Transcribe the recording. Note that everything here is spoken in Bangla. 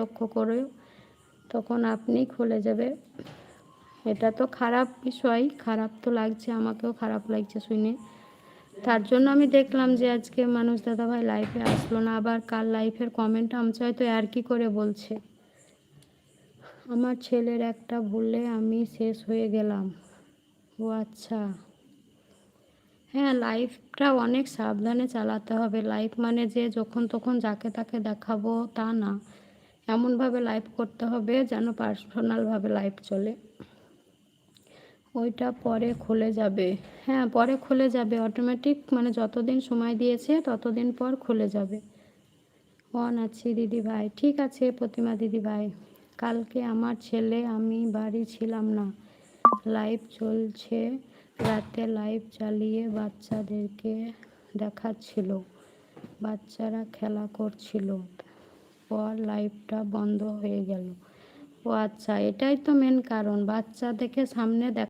লক্ষ্য করে তখন আপনি খুলে যাবে। এটা তো খারাপ বিষয়, খারাপ তো লাগছে, আমাকেও খারাপ লাগছে শুনে। তার জন্য আমি দেখলাম যে আজকে মানুষ দাদাভাই লাইফে আসলো না, আবার কার লাইফের কমেন্ট আমছে হয়তো আর কি করে বলছে। আমার ছেলের একটা ভুলে আমি শেষ হয়ে গেলাম। ও আচ্ছা। হ্যাঁ লাইফটা অনেক সাবধানে চালাতে হবে। লাইফ মানে যে যখন তখন যাকে তাকে দেখাবো তা না। এমনভাবে লাইফ করতে হবে যেন পার্সোনালভাবে লাইফ চলে। ওইটা পরে খুলে যাবে। হ্যাঁ পরে খুলে যাবে অটোমেটিক মানে যতদিন সময় দিয়েছে ততদিন পর খুলে যাবে। অন আছি দিদি ভাই, ঠিক আছে প্রতিমা দিদি ভাই। কালকে আমার ছেলে, আমি বাড়ি ছিলাম না। লাইভ চলছে, রাতে লাইভ চালিয়ে বাচ্চাদেরকে দেখাচ্ছিল। বাচ্চারা খেলা করছিল। পর লাইফটা বন্ধ হয়ে গেল। ও আচ্ছা এটাই তো মেন কারণ। বাচ্চা দেখে সামনে দেখ